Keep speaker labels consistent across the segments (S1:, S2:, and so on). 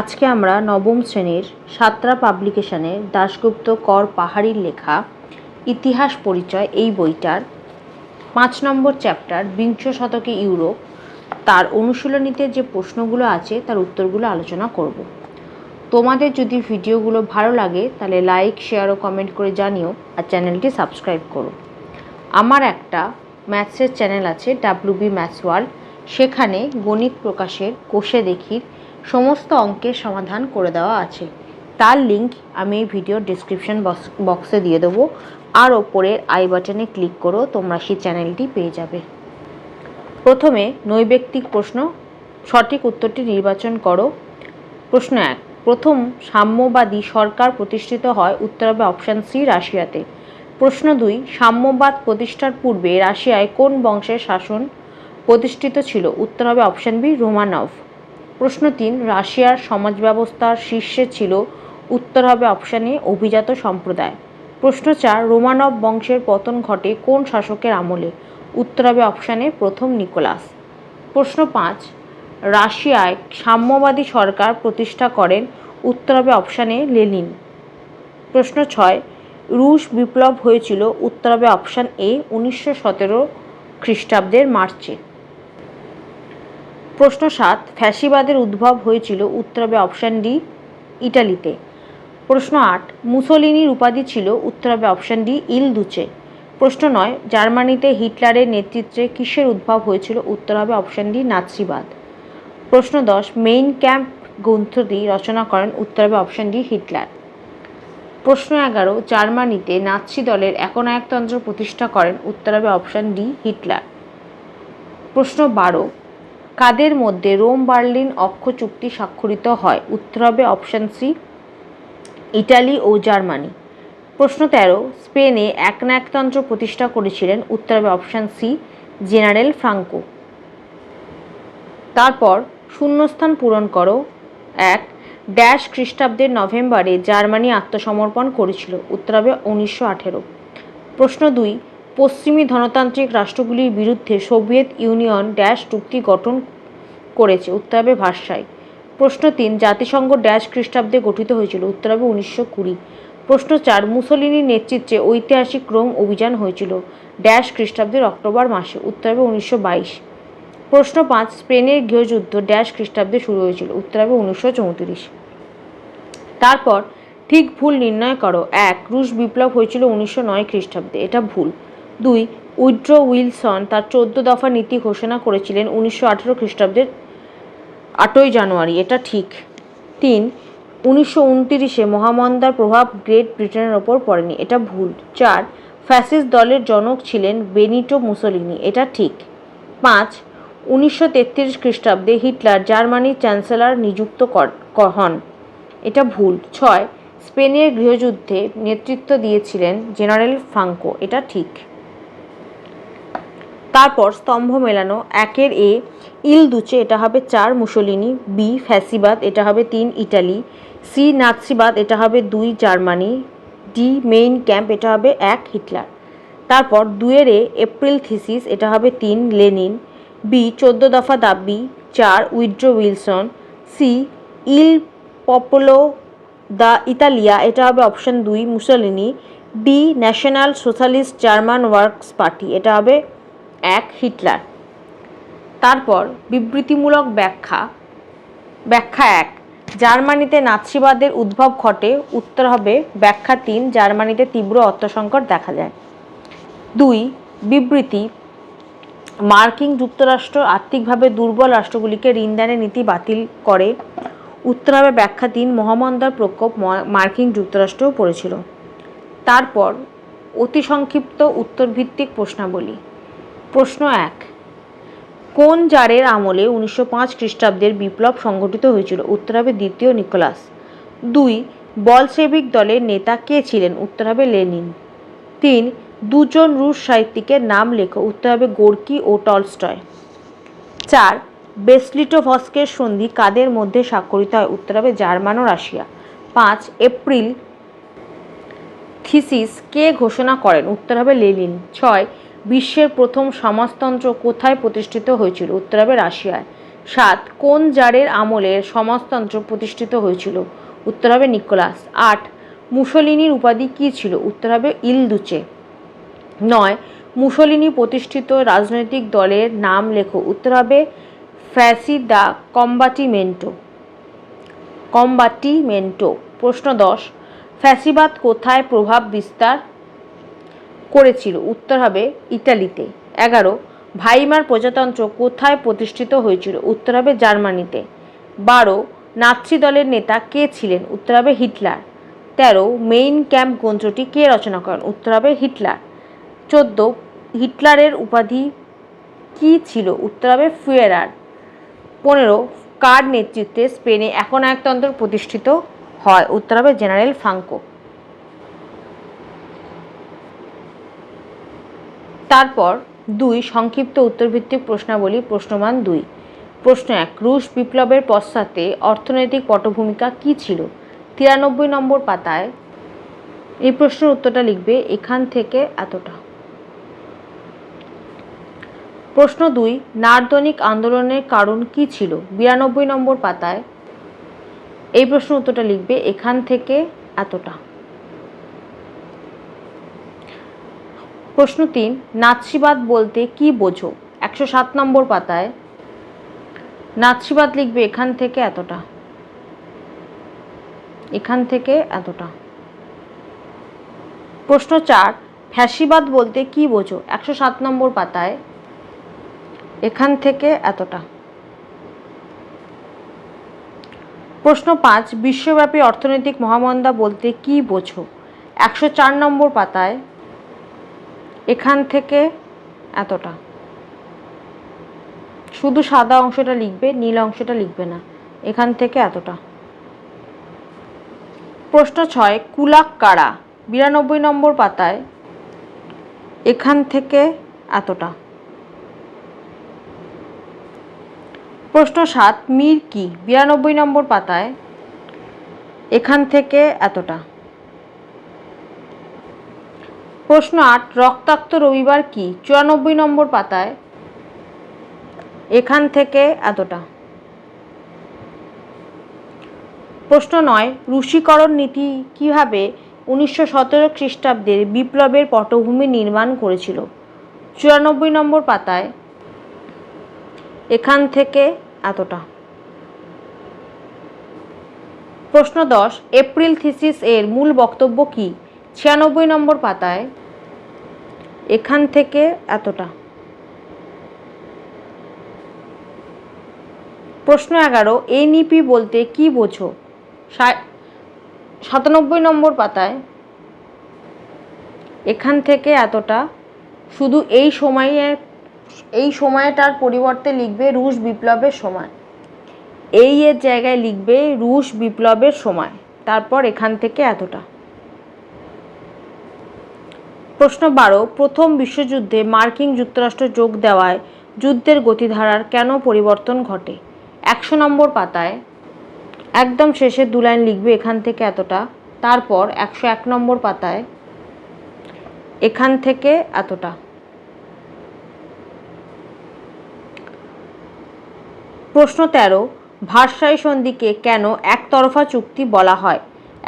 S1: আজকে আমরা নবম শ্রেণির সাতরা পাবলিকেশনের দাশগুপ্ত কর পাহাড়ির লেখা, ইতিহাস পরিচয় এই বইটার পাঁচ নম্বর চ্যাপ্টার বিংশ শতকে ইউরোপ, তার অনুশীলনীতে যে প্রশ্নগুলো আছে তার উত্তরগুলো আলোচনা করব। তোমাদের যদি ভিডিওগুলো ভালো লাগে তাহলে লাইক শেয়ার ও কমেন্ট করে জানিও আর চ্যানেলটি সাবস্ক্রাইব করো। আমার একটা ম্যাথসের চ্যানেল আছে ডাব্লিউবি ম্যাথস ওয়ার্ল্ড সেখানে গণিত প্রকাশের কোষে দেখির সমস্ত অঙ্কের সমাধান করে দেওয়া আছে। তার লিঙ্ক আমি এই ভিডিওর ডিসক্রিপশন বক্সে দিয়ে দেবো। আর ওপরের আই বাটনে ক্লিক করো, তোমরা সেই চ্যানেলটি পেয়ে যাবে। প্রথমে নৈবেক্তিক প্রশ্ন, সঠিক উত্তরটি নির্বাচন করো। প্রশ্ন এক, প্রথম সাম্যবাদী সরকার প্রতিষ্ঠিত হয় উত্তর হবে অপশান সি রাশিয়াতে। প্রশ্ন দুই, সাম্যবাদ প্রতিষ্ঠার পূর্বে রাশিয়ায় কোন বংশের শাসন প্রতিষ্ঠিত ছিল? উত্তর হবে অপশান বি রোমানভ। প্রশ্ন তিন, রাশিয়ার সমাজ ব্যবস্থার শীর্ষে ছিল উত্তর হবে অপশান অভিজাত সম্প্রদায়। প্রশ্ন চার রোমানভ বংশের পতন ঘটে কোন শাসকের আমলে? উত্তর হবে অপশানে প্রথম নিকোলাস। প্রশ্ন পাঁচ, রাশিয়ায় সাম্যবাদী সরকার প্রতিষ্ঠা করেন, উত্তর হবে অপশানে লেনিন। প্রশ্ন ছয়, রুশ বিপ্লব হয়েছিল, উত্তর হবে অপশান এ উনিশশো সতেরো খ্রিস্টাব্দের মার্চে। প্রশ্ন সাত, ফ্যাসিবাদের উদ্ভব হয়েছিল উত্তর হবে অপশান ডি, ইটালিতে। প্রশ্ন আট, মুসোলিনির উপাধি ছিল উত্তর হবে অপশান ডি ইল দুচে প্রশ্ন নয়, জার্মানিতে হিটলারের নেতৃত্বে কিসের উদ্ভব হয়েছিল উত্তর হবে অপশান ডি, নাৎসিবাদ। প্রশ্ন দশ, মেইন ক্যাম্প গ্রন্থটি রচনা করেন উত্তর হবে অপশান ডি, হিটলার। প্রশ্ন এগারো, জার্মানিতে নাৎসি দলের একনায়কতন্ত্র প্রতিষ্ঠা করেন উত্তর হবে অপশান ডি, হিটলার। প্রশ্ন বারো কাদের মধ্যে রোম বার্লিন অক্ষ চুক্তি স্বাক্ষরিত হয়? উত্তর হবে অপশান সি ইটালি ও জার্মানি। প্রশ্ন তেরো, স্পেনে একনায়কতন্ত্র প্রতিষ্ঠা করেছিলেন? উত্তর হবে অপশান সি জেনারেল ফ্রাঙ্কো। তারপর, শূন্যস্থান পূরণ করো। এক, ড্যাশ খ্রিস্টাব্দের নভেম্বরে জার্মানি আত্মসমর্পণ করেছিল। উত্তর হবে উনিশশো আঠেরো। প্রশ্ন দুই পশ্চিমী ধনতান্ত্রিক রাষ্ট্রগুলির বিরুদ্ধে সোভিয়েত ইউনিয়ন ড্যাশ চুক্তি গঠন করেছে উত্তর হবে ভাষায়। প্রশ্ন তিন, জাতিসংঘ ড্যাশ খ্রিস্টাব্দে গঠিত হয়েছিল উত্তর হবে উনিশশো কুড়ি। প্রশ্ন চার, মুসোলিনির নেতৃত্বে ঐতিহাসিক রোম অভিযান হয়েছিল, ড্যাশ খ্রিস্টাব্দের অক্টোবর মাসে উত্তর হবে উনিশশো বাইশ। প্রশ্ন পাঁচ, স্পেনের গৃহযুদ্ধ ড্যাশ খ্রিস্টাব্দে শুরু হয়েছিল উত্তর হবে উনিশশো চৌত্রিশ। তারপর, ঠিক ভুল নির্ণয় করো। এক, রুশ বিপ্লব হয়েছিল উনিশশো নয় খ্রিস্টাব্দে, এটা ভুল। দুই, উইড্রো উইলসন তার চোদ্দ দফা নীতি ঘোষণা করেছিলেন উনিশশো আঠেরো খ্রিস্টাব্দের আটই জানুয়ারি, এটা ঠিক। তিন, উনিশশো উনতিরিশে মহামন্দার প্রভাব গ্রেট ব্রিটেনের ওপর পড়েনি, এটা ভুল। চার ফ্যাসিস দলের জনক ছিলেন বেনিটো মুসোলিনি, এটা ঠিক। পাঁচ, উনিশশো তেত্রিশ খ্রিস্টাব্দে হিটলার জার্মানির চ্যান্সেলর নিযুক্ত হন, এটা ভুল। ছয়, স্পেনের গৃহযুদ্ধে নেতৃত্ব দিয়েছিলেন জেনারেল ফ্রাঙ্কো, এটা ঠিক। তারপর স্তম্ভ মেলানো, একের এ ইল দুচে এটা হবে চার, মুসোলিনি, বি, ফ্যাসিবাদ, এটা হবে তিন, ইটালি, সি, নাৎসিবাদ, এটা হবে দুই, জার্মানি, ডি, মেইন ক্যাম্প, এটা হবে এক, হিটলার। তারপর দুয়ের এ এপ্রিল থিসিস, এটা হবে তিন, লেনিন, বি, চোদ্দ দফা দাবি, চার Woodrow Wilson, C, Il Popolo d' Italia, এটা হবে অপশন দুই, Mussolini, D, National Socialist German works party, এটা হবে এক হিটলার। তারপর বিবৃতিমূলক ব্যাখ্যা। ব্যাখ্যা এক, জার্মানিতে নাৎসিবাদের উদ্ভব ঘটে, উত্তর হবে ব্যাখ্যা তিন, জার্মানিতে তীব্র অর্থসংকট দেখা যায়। দুই, বিবৃতি, মার্কিন যুক্তরাষ্ট্র আর্থিকভাবে দুর্বল রাষ্ট্রগুলিকে ঋণদানের নীতি বাতিল করে। উত্তর হবে ব্যাখ্যা তিন, মহামন্দার প্রকোপ মার্কিন যুক্তরাষ্ট্রও পড়েছিল। তারপর অতি সংক্ষিপ্ত উত্তরভিত্তিক প্রশ্নাবলী। প্রশ্ন এক। কোন জারের আমলে উনিশশো পাঁচ খ্রিস্টাব্দের বিপ্লব সংঘটিত হয়েছিল? উত্তর হবে দ্বিতীয় নিকোলাস। দুই বলসেবিক দলের নেতা কে ছিলেন? উত্তর হবে লেনিন। তিন, দুজন রুশ সাহিত্যিকের নাম লেখো। উত্তর হবে গোর্কি ও টলস্টয়। চার, বেসলিটোভস্কের সন্ধি কাদের মধ্যে স্বাক্ষরিত হয়? উত্তর হবে জার্মান ও রাশিয়া। পাঁচ, এপ্রিল থিসিস কে ঘোষণা করেন? উত্তর হবে লেনিন। ছয় বিশ্বের প্রথম সমাজতন্ত্র কোথায় প্রতিষ্ঠিত হয়েছিল? উত্তর হবে রাশিয়ায়। সাত, কোন জারের আমলের সমাজতন্ত্র প্রতিষ্ঠিত হয়েছিল? উত্তর হবে নিকোলাস। আট, মুসলিনীর উপাধি কী ছিল? উত্তর হবে ইলদুচে। নয়, মুসলিনী প্রতিষ্ঠিত রাজনৈতিক দলের নাম লেখো। উত্তর হবে ফ্যাসি দা কম্বাটিমেন্টো। কম্বাটিমেন্টো। প্রশ্ন দশ, ফ্যাসিবাদ কোথায় প্রভাব বিস্তার করেছিল। উত্তর হবে ইটালিতে এগারো, ভাইমার প্রজাতন্ত্র কোথায় প্রতিষ্ঠিত হয়েছিল? উত্তর হবে জার্মানিতে। বারো, নাৎসি দলের নেতা কে ছিলেন? উত্তর হবে হিটলার। তেরো, মেইন ক্যাম্প গ্রন্থটি কে রচনা করেন? উত্তর হবে হিটলার। চোদ্দ, হিটলারের উপাধি কি ছিল? উত্তর হবে ফুয়েরার পনেরো, কার নেতৃত্বে স্পেনে একনায়কতন্ত্র প্রতিষ্ঠিত হয়? উত্তর হবে জেনারেল ফ্রাঙ্কো। তারপর দুই, সংক্ষিপ্ত উত্তরভিত্তিক প্রশ্নাবলী প্রশ্নমান দুই। প্রশ্ন এক, রুশ বিপ্লবের পশ্চাতে অর্থনৈতিক পটভূমিকা কী ছিল? তিরানব্বই নম্বর পাতায় এই প্রশ্নের উত্তরটা লিখবে, এখান থেকে এতটা। প্রশ্ন দুই, নার্দনিক আন্দোলনের কারণ কি ছিল? বিরানব্বই নম্বর পাতায় এই প্রশ্নের উত্তরটা লিখবে, এখান থেকে এতটা। প্রশ্ন তিন নাৎসিবাদ বলতে কি বোঝো? একশো সাত নম্বর পাতায়, নাৎসিবাদ লিখবে এখান থেকে এতটা। এখান থেকে এতটা। প্রশ্ন চার, ফ্যাসিবাদ বলতে কি বোঝো? একশো সাত নম্বর পাতায়, এখান থেকে এতটা। প্রশ্ন পাঁচ, বিশ্বব্যাপী অর্থনৈতিক মহামন্দা বলতে কি বোঝো? একশো চার নম্বর পাতায় এখান থেকে এতটা। শুধু সাদা অংশটা লিখবে, নীল অংশটা লিখবে না। এখান থেকে এতটা। প্রশ্ন ছয়, কুলাক কারা? বিরানব্বই নম্বর পাতায় এখান থেকে এতটা। প্রশ্ন সাত, মির কি? বিরানব্বই নম্বর পাতায় এখান থেকে এতটা। প্রশ্ন আট, রক্তাক্ত রবিবার কি? চুরানব্বই নম্বর পাতায়। এখান থেকে এতটা। প্রশ্ন নয়, রুশিকরণ নীতি কীভাবে উনিশশো সতেরো খ্রিস্টাব্দের বিপ্লবের পটভূমি নির্মাণ করেছিল? চুরানব্বই নম্বর পাতায়। এখান থেকে এতটা। প্রশ্ন দশ, এপ্রিল থিসিস এর মূল বক্তব্য কি? ছিয়ানব্বই নম্বর পাতায়, এখান থেকে এতটা। প্রশ্ন এগারো এনইপি বলতে কি বোঝো? সাতানব্বই নম্বর পাতায়, এখান থেকে এতটা। শুধু এই সময়ে, এই সময়টার পরিবর্তে লিখবে রুশ বিপ্লবের সময়। এই এর জায়গায় লিখবে রুশ বিপ্লবের সময়। তারপর এখান থেকে এতটা। প্রশ্ন বারো, প্রথম বিশ্বযুদ্ধে মার্কিন যুক্তরাষ্ট্র যোগ দেওয়ায় যুদ্ধের গতিধারার কেন পরিবর্তন ঘটে? একশো নম্বর পাতায়, একদম শেষে দু লাইন লিখবে এখান থেকে এতটা, তারপর একশো এক নম্বর পাতায়, এখান থেকে এতটা। প্রশ্ন তেরো, ভারসাই সন্ধিকে কেন একতরফা চুক্তি বলা হয়?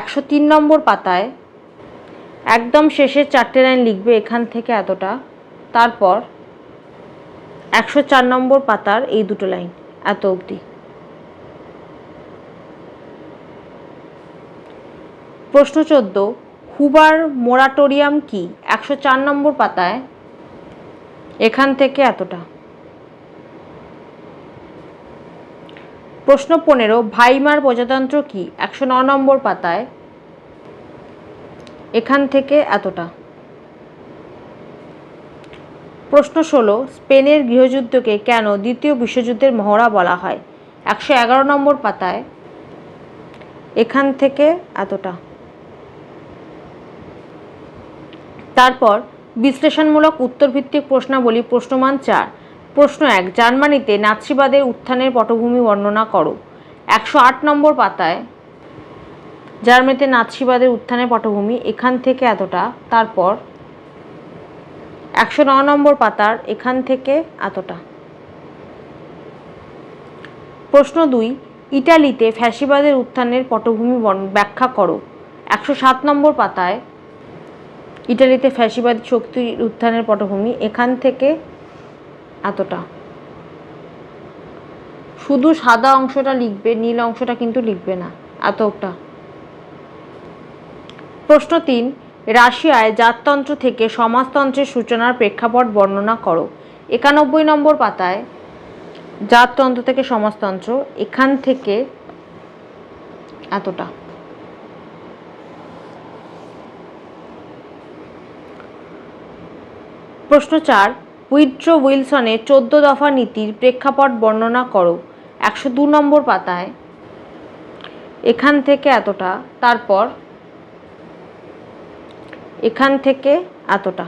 S1: একশো তিন নম্বর পাতায় একদম শেষে চারটে লাইন লিখবে এখান থেকে এতটা। তারপর একশো চার নম্বর পাতার এই দুটো লাইন, এত অবধি। প্রশ্ন চোদ্দ, হুবার মোরাটোরিয়াম কি? একশো চার নম্বর পাতায় এখান থেকে এতটা। প্রশ্ন পনেরো, ভাইমার প্রজাতন্ত্র কি? একশো ন নম্বর পাতায় এখান থেকে এতটা। প্রশ্ন ষোলো, স্পেনের গৃহযুদ্ধকে কেন দ্বিতীয় বিশ্বযুদ্ধের মহড়া বলা হয়? একশো এগারো নম্বর পাতায়, এখান থেকে এতটা। তারপর, বিশ্লেষণমূলক উত্তরভিত্তিক প্রশ্নাবলী প্রশ্নমান চার। প্রশ্ন এক, জার্মানিতে নাৎসিবাদের উত্থানের পটভূমি বর্ণনা করো। একশো আট নম্বর পাতায় জার্মানিতে নাৎসিবাদের উত্থানের পটভূমি, এখান থেকে এতটা, তারপর একশো নম্বর পাতার, এখান থেকে এতটা। প্রশ্ন দুই, ইটালিতে ফ্যাসিবাদের উত্থানের পটভূমি ব্যাখ্যা করো। একশো সাত নম্বর পাতায়, ইটালিতে ফ্যাসিবাদ শক্তির উত্থানের পটভূমি, এখান থেকে এতটা। শুধু সাদা অংশটা লিখবে, নীল অংশটা কিন্তু লিখবে না, এতটা। প্রশ্ন তিন, রাশিয়ায় জাততন্ত্র থেকে সমাজতন্ত্রের সূচনার প্রেক্ষাপট বর্ণনা করো। একানব্বই নম্বর পাতায়, জাততন্ত্র থেকে সমাজতন্ত্র, এখান থেকে এতটা। প্রশ্ন চার উইড্রো উইলসনের চোদ্দ দফা নীতির প্রেক্ষাপট বর্ণনা করো। একশো দু নম্বর পাতায়, এখান থেকে এতটা। তারপর এখান থেকে এতটা।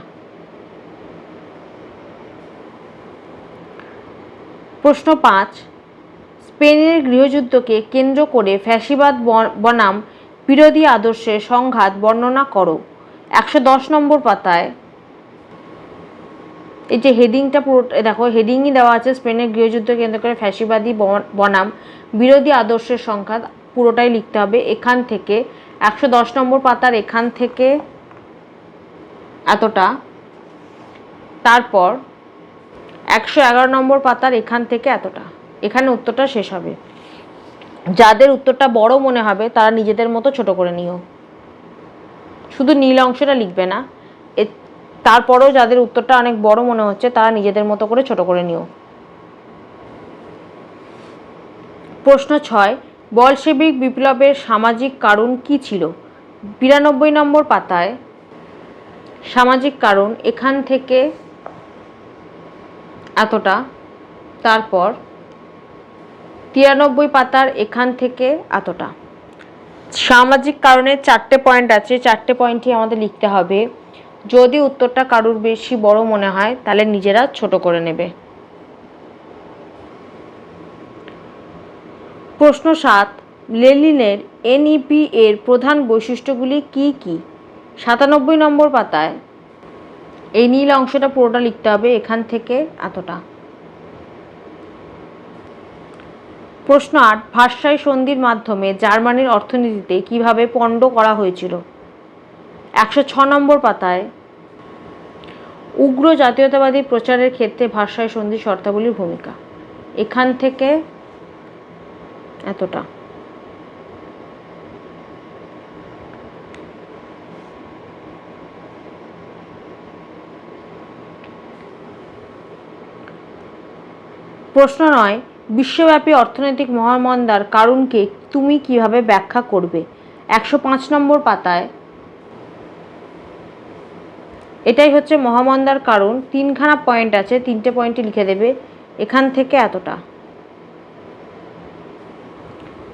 S1: প্রশ্ন পাঁচ, স্পেনের গৃহযুদ্ধকে কেন্দ্র করে ফ্যাসিবাদ বনাম বিরোধী আদর্শের সংঘাত বর্ণনা করো। একশো দশ নম্বর পাতায় এই যে হেডিংটা পুরো দেখো, হেডিংই দেওয়া আছে, স্পেনের গৃহযুদ্ধ কেন্দ্র করে ফ্যাসিবাদী বন- বনাম বিরোধী আদর্শের সংখ্যা পুরোটাই লিখতে হবে। এখান থেকে, একশো দশ নম্বর পাতার এখান থেকে এতটা। তারপর একশো এগারো নম্বর পাতার এখান থেকে এতটা। এখানে উত্তরটা শেষ হবে। যাদের উত্তরটা বড় মনে হবে, তারা নিজেদের মতো ছোট করে নিও। শুধু নীল অংশটা লিখবে না। তারপরেও যাদের উত্তরটা অনেক বড় মনে হচ্ছে, তারা নিজেদের মতো করে ছোট করে নিও। প্রশ্ন ছয়, বলশেবিক বিপ্লবের সামাজিক কারণ কি ছিল? বিরানব্বই নম্বর পাতায় সামাজিক কারণ এখান থেকে এতটা, তারপর তিরানব্বই পাতার এখান থেকে এতটা। সামাজিক কারণে চারটে পয়েন্ট আছে, চারটে পয়েন্টই আমাদের লিখতে হবে। যদি উত্তরটা কারুর বেশি বড় মনে হয়, তাহলে নিজেরা ছোট করে নেবে। প্রশ্ন সাত, লেনিনের এনইপি এর প্রধান বৈশিষ্ট্যগুলি কি কি? সাতানব্বই নম্বর পাতায়, এই নীল অংশটা পুরোটা লিখতে হবে এখান থেকে এতটা। প্রশ্ন আট, ভাষায় সন্ধির মাধ্যমে জার্মানির অর্থনীতিতে কীভাবে পণ্ড করা হয়েছিল? একশো ছ নম্বর পাতায়, উগ্র জাতীয়তাবাদী প্রচারের ক্ষেত্রে ভাষায় সন্ধি শর্তাবলীর ভূমিকা। এখান থেকে এতটা। প্রশ্ন নয়, বিশ্বব্যাপী অর্থনৈতিক মহামন্দার কারণকে তুমি কীভাবে ব্যাখ্যা করবে? একশো পাঁচ নম্বর পাতায়। এটাই হচ্ছে মহামন্দার কারণ তিনখানা পয়েন্ট আছে, তিনটে পয়েন্টই লিখে দেবে। এখান থেকে এতটা।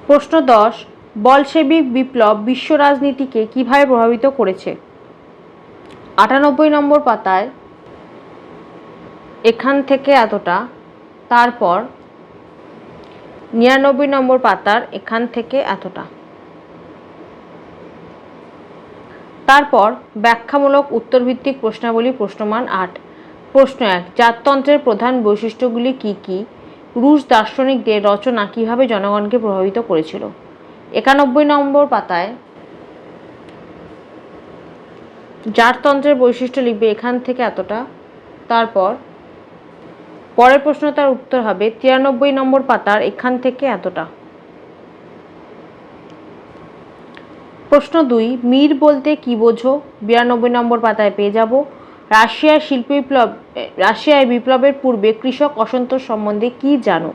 S1: প্রশ্ন দশ, বলশেবিক বিপ্লব বিশ্ব রাজনীতিকে কীভাবে প্রভাবিত করেছে? আটানব্বই নম্বর পাতায়। এখান থেকে এতটা। তারপর নিরানব্বই নম্বর পাতার এখান থেকে এতটা। তারপর ব্যাখ্যামূলক উত্তরভিত্তিক প্রশ্নাবলী প্রশ্নমান আট। প্রশ্ন এক, জাততন্ত্রের প্রধান বৈশিষ্ট্যগুলি কি কি? রুশ দার্শনিকদের রচনা কীভাবে জনগণকে প্রভাবিত করেছিল? একানব্বই নম্বর পাতায় জারতন্ত্রের বৈশিষ্ট্য লিখবে এখান থেকে এতটা। তারপর পরের প্রশ্ন তার উত্তর হবে, তিরানব্বই নম্বর পাতার এখান থেকে এতটা। প্রশ্ন দুই, মীর বলতে কি বোঝো? বিরানব্বই নম্বর পাতায় পেয়ে যাব। রাশিয়ার শিল্প বিপ্লব রাশিয়ায় বিপ্লবের পূর্বে কৃষক অসন্তোষ সম্বন্ধে কি জানো?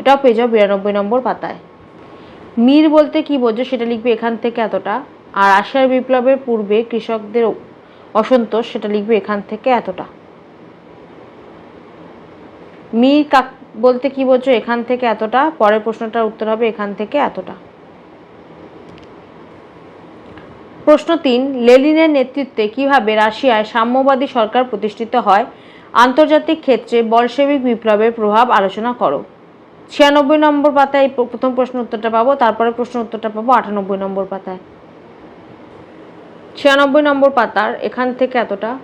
S1: এটাও পেয়ে যাও বিরানব্বই নম্বর পাতায়। মীর বলতে কি বোঝো সেটা লিখবে এখান থেকে এতটা, আর রাশিয়ার বিপ্লবের পূর্বে কৃষকদের অসন্তোষ সেটা লিখবে এখান থেকে এতটা। মীর কাক বলতে কি বলছো? এখান থেকে এতটা? পরের প্রশ্নটার উত্তর হবে এখান থেকে এতটা। প্রশ্ন তিন, লেনিনের নেতৃত্বে কীভাবে রাশিয়ায় সাম্যবাদী সরকার প্রতিষ্ঠিত হয়? আন্তর্জাতিক ক্ষেত্রে বলশেবিক বিপ্লবের প্রভাব আলোচনা করো। ছিয়ানব্বই নম্বর পাতায় প্রথম প্রশ্ন উত্তরটা পাবো, তারপরে প্রশ্ন উত্তরটা পাবো আটানব্বই নম্বর পাতায়। ছিয়ানব্বই নম্বর পাতার এখান থেকে এতটা।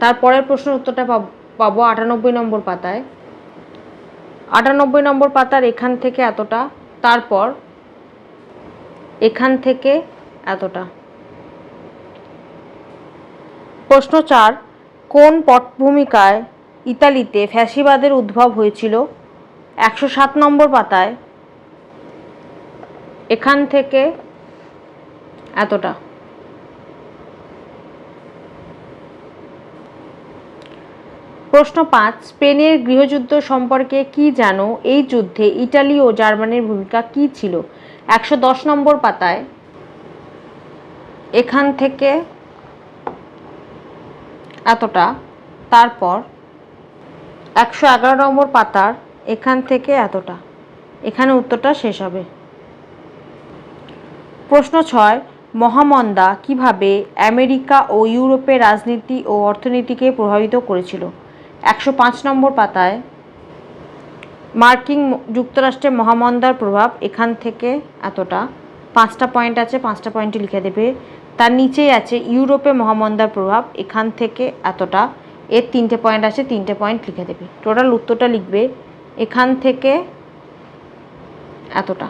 S1: তারপরের প্রশ্ন উত্তরটা পাব- পাবো আটানব্বই নম্বর পাতায়। আটানব্বই নম্বর পাতার এখান থেকে এতটা, তারপর এখান থেকে এতটা। প্রশ্ন চার, কোন পটভূমিকায় ইতালিতে ফ্যাসিবাদের উদ্ভব হয়েছিল? একশো সাত নম্বর পাতায়। এখান থেকে এতটা। প্রশ্ন পাঁচ, স্পেনের গৃহযুদ্ধ সম্পর্কে কি জানো? এই যুদ্ধে ইটালি ও জার্মানির ভূমিকা কি ছিল? একশো দশ নম্বর পাতায়। এখান থেকে এতটা। তারপর একশো এগারো নম্বর পাতার এখান থেকে এতটা। এখানে উত্তরটা শেষ হবে। প্রশ্ন ছয়, মহামন্দা কীভাবে আমেরিকা ও ইউরোপের রাজনীতি ও অর্থনীতিকে প্রভাবিত করেছিল? একশো পাঁচ নম্বর পাতায়, মার্কিন যুক্তরাষ্ট্রের মহামন্দার প্রভাব এখান থেকে এতটা, পাঁচটা পয়েন্ট আছে, পাঁচটা পয়েন্টে লিখে দেবে। তার নিচেই আছে, ইউরোপে মহামন্দার প্রভাব এখান থেকে এতটা, এর তিনটে পয়েন্ট আছে, তিনটে পয়েন্ট লিখে দেবে। টোটাল উত্তরটা লিখবে, এখান থেকে এতটা।